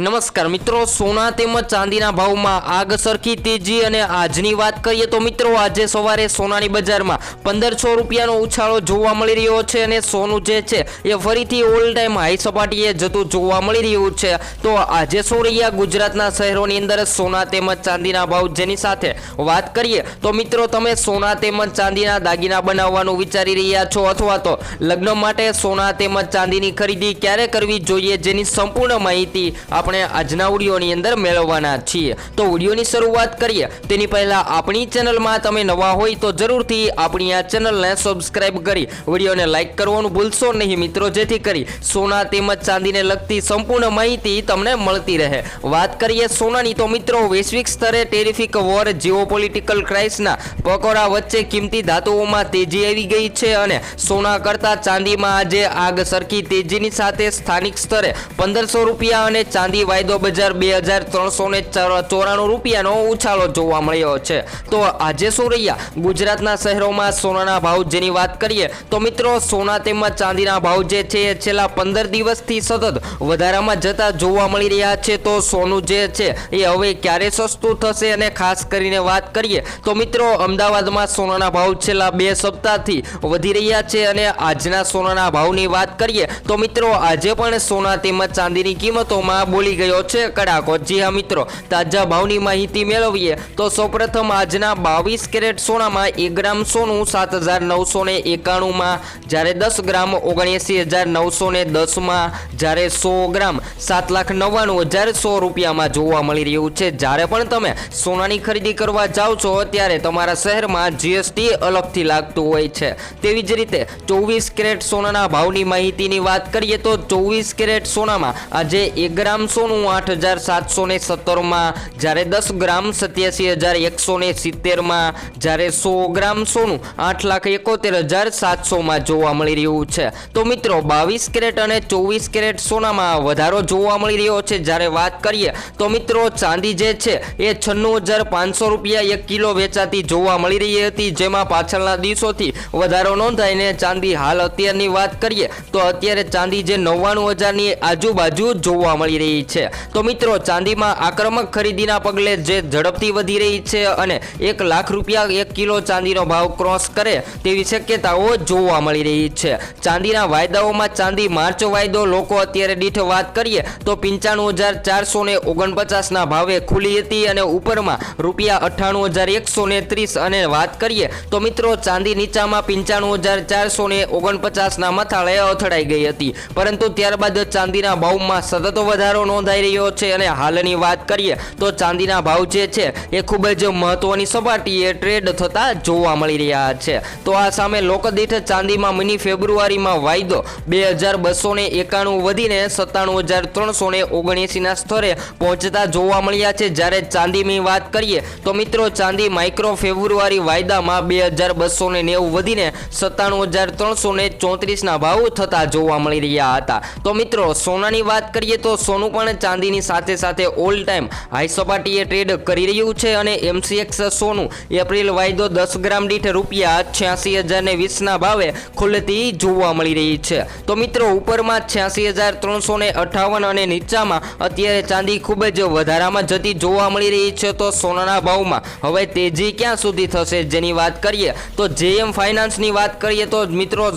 નમસ્કાર મિત્રો, સોના તેમજ ચાંદીના ભાવમાં આગ સરખી તેજી અને આજની વાત કરીએ તો મિત્રો, આજે સવારે સોનાની બજારમાં પંદરસો રૂપિયાનો ઉછાળો જોવા મળી રહ્યો છે અને સોનું જે છે એ ફરીથી ઓલ ટાઈમ હાઈ સપાટીએ જતું જોવા મળી રહ્યું છે. તો આજે શું રહ્યા ગુજરાતના શહેરોની અંદર સોના તેમજ ચાંદીના ભાવ જેની સાથે વાત કરીએ તો મિત્રો, તમે સોના તેમજ ચાંદીના દાગીના બનાવવાનું વિચારી રહ્યા છો અથવા તો લગ્ન માટે સોના તેમજ ચાંદીની ખરીદી ક્યારે કરવી જોઈએ જેની સંપૂર્ણ માહિતી આપણે આજના વિડીયોની અંદર મેળવવાના છીએ. તો વિડીયોની શરૂઆત કરીએ. તેની પહેલાં આપણી ચેનલમાં તમે નવા હોય તો જરૂરથી આપણી આ ચેનલને સબસ્ક્રાઇબ કરી. વિડીયોને લાઇક કરવાનું ભૂલશો નહીં મિત્રો, જેથી કરી સોના તેમજ ચાંદીને લગતી સંપૂર્ણ માહિતી તમને મળતી રહે. વાત કરીએ સોનાની તો મિત્રો, વૈશ્વિક સ્તરે ટેરિફિક વોર જીઓપોલિટિકલ ક્રાઇસના પકોડા વચ્ચે કિંમતી ધાતુઓમાં તેજી આવી ગઈ છે અને સોના કરતા ચાંદીમાં આજે આગ સરખી તેજીની સાથે સ્થાનિક સ્તરે પંદરસો રૂપિયા અને ચાંદી વાયદો બજાર બે હજાર ત્રણસો ને ચોરાણું રૂપિયાનો ઉછાળો જોવા મળ્યો છે. તો આજે શું રહ્યા? ગુજરાતના શહેરોમાં સોનાના ભાવ જેની વાત કરીએ, તો મિત્રો સોના તેમજ ચાંદીના ભાવ જે છે એ છેલ્લા પંદર દિવસથી સતત વધારામાં જતા જોવા મળી રહ્યા છે. તો સોનું જે છે એ હવે ક્યારે સસ્તું થશે અને ખાસ કરીને વાત કરીએ, તો મિત્રો અમદાવાદમાં સોનાના ભાવ છેલ્લા બે સપ્તાહથી વધી રહ્યા છે અને આજના સોનાના ભાવની વાત કરીએ, તો મિત્રો આજે પણ સોના તેમજ ચાંદીની કિંમતોમાં બોલી ગયો છે. કડાકો. જી હા, મિત્રો. તાજા ભાવની માહિતી મેળવીએ તો સૌપ્રથમ આજના બાવીસ કેરેટ સોનામાં એક ગ્રામ સોનું સાત હજાર નવસો ને એકાણુંમાં, જ્યારે દસ ગ્રામ ઓગણએંસી હજાર નવસો ને દસમાં, જ્યારે સો ગ્રામ સાત લાખ નવ્વાણું હજાર સો રૂપિયામાં જોવા મળી રહ્યું છે. જ્યારે પણ તમે સોનાની ખરીદી કરવા જાઓ છો, ત્યારે તમારા શહેરમાં જીએસટી અલગથી લાગતું હોય છે. તેવી જ રીતે ચોવીસ કેરેટ સોનાના ભાવની માહિતીની વાત કરીએ તો ચોવીસ કેરેટ સોનામાં આજે એક ગ્રામ સોનું આઠ હજાર સાતસો ને સત્તરમાં, જ્યારે દસ ગ્રામ સત્યાસી હજાર એકસો ને સિત્તેરમાં, જ્યારે સો ગ્રામ સોનું આઠ લાખ એકોતેર હજાર સાતસોમાં જોવા મળી રહ્યું છે. તો મિત્રો, બાવીસ કેરેટ અને ચોવીસ કેરેટ સોનામાં વધારો જોવા મળી રહ્યો છે. જ્યારે વાત કરીએ, તો મિત્રો, ચાંદી જે છે, એ છન્નું હજાર પાંચસો રૂપિયા એક કિલો વેચાતી જોવા મળી રહી હતી. જેમાં પાછળના દિવસોથી વધારો નોંધાઈને ચાંદી હાલ અત્યારની વાત કરીએ, તો અત્યારે ચાંદી જે નવ્વાણું હજારની આજુબાજુ જોવા મળી રહી છે તો મિત્રો, ચાંદીમાં આક્રમક ખરીદીના પગલે જે ઝડપથી વધી રહી છે અને એક લાખ રૂપિયા એક કિલો ચાંદીનો ભાવ ક્રોસ કરે તેવી શક્યતાઓ જોવા મળી રહી છે. ચાંદીના વાયદાઓમાં ચાંદી માર્ચ વાયદો લોકો અત્યારે દીઠ વાત કરીએ તો પંચાણું હજાર ચારસો ને ઓગણપચાસના ભાવે ખુલી હતી અને ઉપરમાં રૂપિયા અઠ્ઠાણું હજાર એકસો ને ત્રીસ અને વાત કરીએ તો મિત્રો, ચાંદી નીચામાં પંચાણું હજાર ચારસો ને ઓગણપચાસના મથાળે અથડાઈ ગઈ હતી. પરંતુ ત્યારબાદ ચાંદીના ભાવમાં સતત વધારો નોંધાઈ રહ્યો છે અને હાલની વાત કરીએ તો ચાંદીના ભાવ જે છે એ ખૂબ જ મહત્વની સપાટીએ ટ્રેડ થતા જોવા મળી રહ્યા છે. તો આ સામે લોકદીઠ ચાંદીમાં મિની ફેબ્રુઆરીમાં વાયદો બે હજાર બસો ને એકાણું વધીને સત્તાણું હજાર ત્રણસો ને ઓગણએંસીના સ્તરે પહોંચતા જોવા મળ્યા છે. જ્યારે ચાંદીની વાત કરીએ તો મિત્રો ચાંદી માઇક્રો ફેબ્રુઆરી વાયદામાં બે હજાર બસો ને નેવું વધીને સત્તાણું હજાર ત્રણસો ને ચોત્રીસના ભાવ થતા જોવા મળી રહ્યા હતા. તો મિત્રો સોનાની વાત કરીએ તો સોનું પણ ચાંદીની સાથે સાથે ઓલ ટાઈમ હાઈ સપાટીએ ટ્રેડ કરી રહ્યું છે અને એમસીએક્સ સોનું એપ્રિલ વાયદો દસ ગ્રામ દીઠ રૂપિયા છ્યાસી હજાર ને વીસના ભાવે ખુલતી જોવા મળી રહી છે. તો મિત્રો, ઉપરમાં છ્યાસી હજાર ત્રણસો ને અઠાવન અને નીચામાં અત્યારે ચાંદી ખૂબ જ વધારામાં જતી જોવા મળી રહી છે. તો સોનાના ભાવમાં હવે તેજી ક્યાં સુધી થશે જેની વાત કરીએ તો જેએમ ફાઇનાન્સની વાત કરીએ તો મિત્રો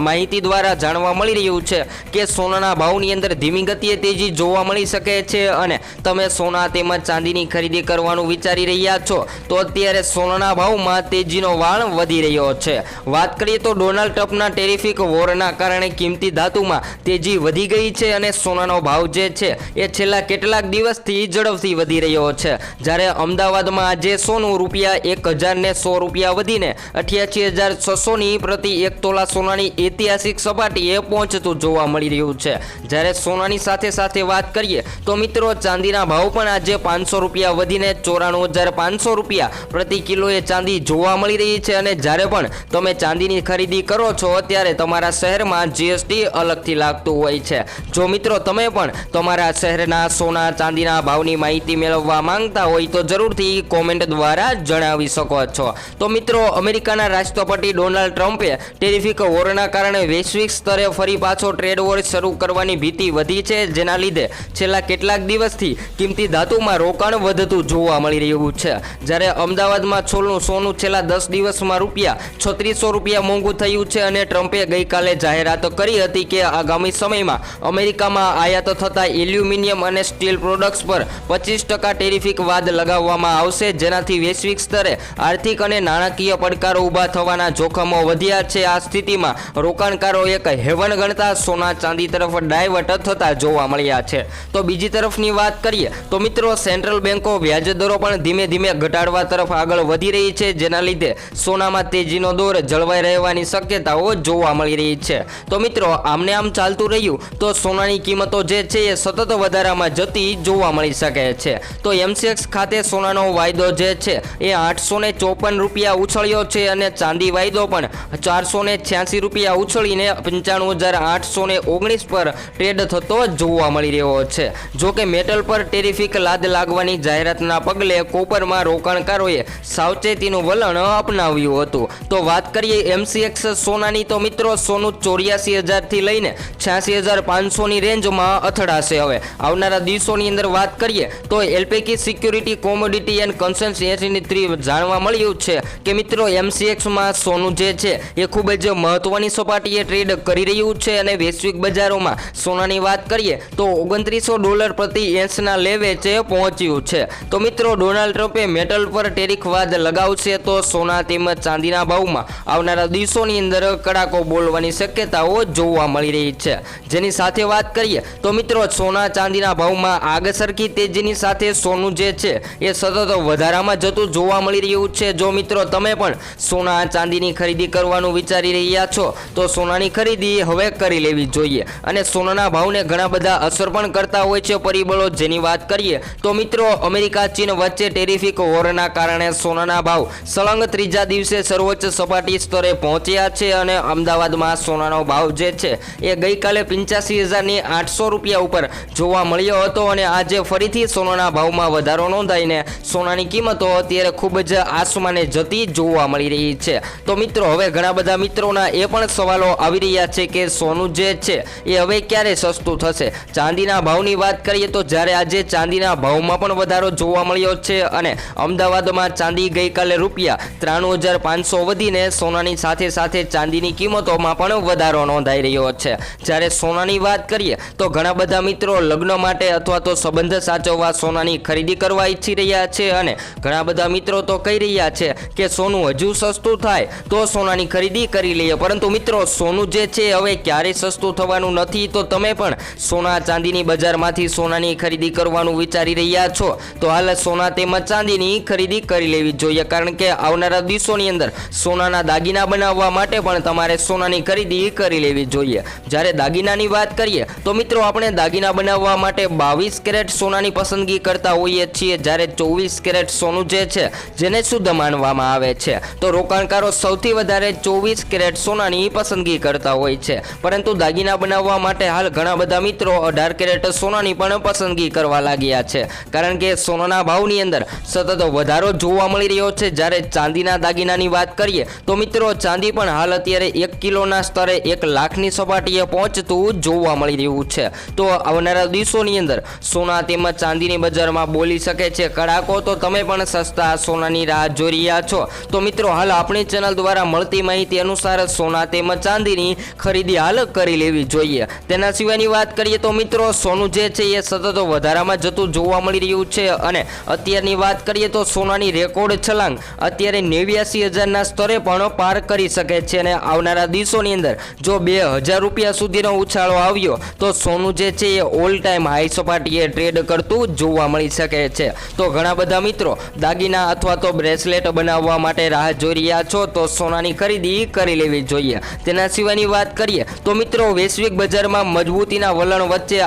માહિતી દ્વારા જાણવા મળી રહ્યું છે કે સોનાના ભાવની અંદર ધીમી ગતિએ તેજી જોવા મળી શકે છે અને તમે સોના તેમજ ચાંદીની ખરીદી કરવાનું વિચારી રહ્યા છો, તો અત્યારે સોનાના ભાવમાં તેજીનો વાળ વધી રહ્યો છે. વાત કરીએ તો ડોનાલ્ડ ટ્રમ્પના ટેરિફિક વોરના કારણે કિંમતી ધાતુમાં તેજી વધી ગઈ છે અને સોનાનો ભાવ જે છે એ છેલ્લા કેટલાક દિવસથી ઝડપથી વધી રહ્યો છે. જ્યારે અમદાવાદમાં આજે સોનું રૂપિયા એક હજારને સો રૂપિયા વધીને અઠ્યાસી હજાર છસોની પ્રતિ એક તોલા સોનાની ઐતિહાસિક સપાટીએ પહોંચતું જોવા મળી રહ્યું છે. જ્યારે સોનાની સાથે સાથે વાત કરીએ. તો મિત્રો, ચાંદીના ભાવ પણ આજે પાંચસો રૂપિયા વધીને ચોરાણું હજાર પાંચસો રૂપિયા પ્રતિ કિલોએ ચાંદી જોવા મળી રહી છે. અને જ્યારે પણ તમે ચાંદીની ખરીદી કરો છો, ત્યારે તમારા શહેરમાં જીએસટી અલગથી લાગતું હોય છે. જો મિત્રો, તમે પણ તમારા શહેરના સોના ચાંદીના ભાવની માહિતી મેળવવા માંગતા હોય, તો જરૂરથી કોમેન્ટ દ્વારા જણાવી શકો છો. તો મિત્રો, અમેરિકાના રાષ્ટ્રપતિ ડોનાલ્ડ ટ્રમ્પે ટેરિફિક વોરના કારણે વૈશ્વિક સ્તરે ફરી પાછો ટ્રેડ વોર શરૂ કરવાની ભીતિ વધી છે. જેના લીધે છેલ્લા કેટલાક દિવસથી કિંમતી ધાતુમાં રોકાણ વધતું જોવા મળી રહ્યું છે. જ્યારે અમદાવાદમાં છોલનું સોનું છેલ્લા દસ દિવસમાં રૂપિયા છત્રીસો રૂપિયા મોંઘું થયું છે અને ટ્રમ્પે ગઈકાલે જાહેરાત કરી હતી કે આગામી સમયમાં અમેરિકામાં આયાત થતા એલ્યુમિનિયમ અને સ્ટીલ પ્રોડક્ટ્સ પર પચીસ ટકા ટેરિફિક વાદ લગાવવામાં આવશે, જેનાથી વૈશ્વિક સ્તરે આર્થિક અને નાણાકીય પડકારો ઊભા થવાના જોખમો વધ્યા છે. આ સ્થિતિમાં રોકાણકારો એક હેવન ગણતા સોના ચાંદી તરફ ડાયવર્ટ થતા જોવા મળ્યા છે. તો બીજી તરફની વાત કરીએ, તો મિત્રો સેન્ટ્રલ બેન્કો વ્યાજ દરો પણ ધીમે ધીમે ઘટાડવા તરફ આગળ વધી રહી છે, જેના લીધે સોનામાં તેજીનો દોર જળવાઈ રહેવાની શક્યતાઓ જોવા મળી રહી છે. તો મિત્રો, આમને આમ ચાલતું રહ્યું, તો સોનાની કિંમતો જે છે એ સતત વધારામાં જતી જોવા મળી શકે છે. તો એમસીએક્સ ખાતે સોનાનો વાયદો જે છે એ આઠસો ચોપન રૂપિયા ઉછળ્યો છે અને ચાંદી વાયદો પણ ચારસો છ્યાસી રૂપિયા ઉછળીને પંચાણું હજાર આઠસો ઓગણીસ પર ટ્રેડ થતો જોવા મળી રહ્યો છે. જો કે મેટલ પર ટેરિફિક લાદ લાગવાની જાહેરાતના પગલે કોપરમાં રોકાણકારોએ સાવચેતીનું વલણ અપનાવ્યું હતું. તો વાત કરીએ એમસીએક્સ સોનાની, તો મિત્રો સોનું ચોર્યાસી હજારથી લઈને છ્યાસી હજાર પાંચસોની રેન્જમાં અથડાશે હવે. આવનારા દિવસોની અંદર વાત કરીએ, તો એલપેકી સિક્યુરિટી, કોમોડિટી એન્ડ કન્સલ્ટન્સીની થ્રી જાણવા મળ્યું છે કે મિત્રો એમસીએક્સમાં સોનું જે છે એ ખૂબ જ મહત્વની સપાટીએ ટ્રેડ કરી રહ્યું છે અને વૈશ્વિક બજારોમાં સોનાની વાત કરીએ, તો ઓગણત્રીસો ડોલર પ્રતિ એન્સના લેવેચે પહોંચ્યું છે. તો મિત્રો, ડોનાલ્ડ ટ્રમ્પે મેટલ પર ટેરિફવાદ લગાવશે તો સોના તેમજ ચાંદીના ભાવમાં આવનારા દિવસોની અંદર કડાકો બોલવાની શક્યતાઓ જોવા મળી રહી છે. જેની સાથે વાત કરીએ, તો મિત્રો, સોના ચાંદીના ભાવમાં આગ સરખી તેજીની સાથે સોનું જે છે, એ સતત વધારામાં જતું જોવા મળી રહ્યું છે. જો મિત્રો, તમે પણ સોના ચાંદીની ખરીદી કરવાનું વિચારી રહ્યા છો, તો સોનાની ખરીદી હવે કરી લેવી જોઈએ અને સોનાના ભાવને ઘણા બધા અસર પણ કરતા હોય છે પરિબળો જેની વાત કરીએ તો મિત્રો અમેરિકા, ચીન વચ્ચે ટેરિફિક વોરના કારણે સોનાના ભાવ સળંગ ત્રીજા દિવસે સર્વોચ્ચ સપાટી સ્તરે પહોંચ્યા છે અને અમદાવાદમાં સોનાનો ભાવ જે છે એ ગઈકાલે પંચ્યાસી હજારની આઠસો રૂપિયા ઉપર જોવા મળ્યો હતો અને આજે ફરીથી સોનાના ભાવમાં વધારો નોંધાઈને સોનાની કિંમતો અત્યારે ખૂબ જ આસમાને જતી જોવા મળી રહી છે. તો મિત્રો, હવે ઘણા બધા મિત્રોના એ પણ સવાલો આવી રહ્યા છે કે સોનું જે છે એ હવે ક્યારે સસ્તું થશે? ચાંદીના ભાવની વાત કરીએ તો જ્યારે આજે ચાંદીના ભાવમાં પણ વધારો જોવા મળ્યો છે અને અમદાવાદમાં ચાંદી ગઈકાલે રૂપિયા ત્રાણું હજાર પાંચસો વધીને સોનાની સાથે સાથે ચાંદીની કિંમતોમાં પણ વધારો નોંધાઈ રહ્યો છે. જ્યારે સોનાની વાત કરીએ તો ઘણા બધા મિત્રો લગ્ન માટે અથવા તો સંબંધ સાચવવા સોનાની ખરીદી કરવા ઈચ્છી રહ્યા છે અને ઘણા બધા મિત્રો તો કહી રહ્યા છે કે સોનું હજુ સસ્તું થાય તો સોનાની ખરીદી કરી લઈએ. પરંતુ મિત્રો, સોનું જે છે, હવે ક્યારેય સસ્તું થવાનું નથી. તો તમે પણ સોના ચાંદીની બજારમાંથી સોનાની ખરીદી કરવાનું વિચારી રહ્યા છો, તો હાલ સોના તેમજ ચાંદીની ખરીદી કરી લેવી જોઈએ, કારણ કે આવનારા દિવસોની અંદર સોનાના દાગીના બનાવવા માટે પણ તમારે સોનાની ખરીદી કરી લેવી જોઈએ. જ્યારે દાગીનાની વાત કરીએ, તો મિત્રો આપણે દાગીના બનાવવા માટે બાવીસ કેરેટ સોનાની પસંદગી કરતા હોઈએ છીએ, જ્યારે ચોવીસ કેરેટ સોનું જે છે, જેને શુદ્ધ માનવામાં આવે છે. તો રોકાણકારો સૌથી વધારે ચોવીસ કેરેટ સોનાની પસંદગી કરતા હોય છે. પરંતુ દાગીના બનાવવા માટે હાલ ઘણા બધા મિત્રો અઢાર કેરેટ સોનાની પણ પસંદગી કરવા લાગ્યા છે. કારણ કે સોનાના ભાવની અંદર સતત વધારો જોવા મળી રહ્યો છે. જ્યારે ચાંદીના દાગીનાની વાત કરીએ, તો મિત્રો ચાંદી પણ હાલ અત્યારે એક કિલોના સ્તરે એક લાખની સપાટીએ પહોંચતું જોવા મળી રહ્યું છે. તો આવનારા દિવસોની અંદર સોના તેમજ ચાંદીની બજારમાં બોલી શકે છે. કડાકો તો તમે પણ સસ્તા સોનાની રાહ જોઈ રહ્યા છો. તો મિત્રો હાલ આપણી ચેનલ દ્વારા મળતી માહિતી અનુસાર સોના તેમજ ચાંદીની ખરીદી હાલ કરી લેવી જોઈએ. તેના સિવાયની વાત કરીએ તો મિત્રો સોનું જે છે એ સતત વધારામાં જતું જોવા મળી રહ્યું છે. અને અત્યારની વાત કરીએ તો સોનાની રેકોર્ડ છલાંગ અત્યારે નેવ્યાસી હજારના સ્તરે પણ પાર કરી શકે છે અને આવનારા દિવસોની અંદર જો બે હજાર રૂપિયા સુધીનો ઉછાળો આવ્યો, તો સોનું જે છે એ ઓલ ટાઈમ હાઈ સપાટીએ ટ્રેડ કરતું જોવા મળી શકે છે. તો ઘણા બધા મિત્રો દાગીના અથવા તો બ્રેસલેટ બનાવવા માટે રાહ જોઈ રહ્યા છો, તો સોનાની ખરીદી કરી લેવી જોઈએ. તેના સિવાયની વાત કરીએ, તો મિત્રો વૈશ્વિક બજારમાં મજબૂતીના વલણ વચ્ચે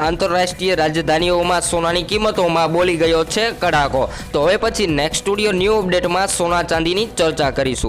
આંતરરાષ્ટ્રીય રાજધાનીઓમાં સોનાની કિંમતોમાં બોલી ગયો છે કડાકો. તો હવે પછી નેક્સ્ટ સ્ટુડિયો ન્યૂ અપડેટમાં સોના ચાંદીની ચર્ચા કરીશું.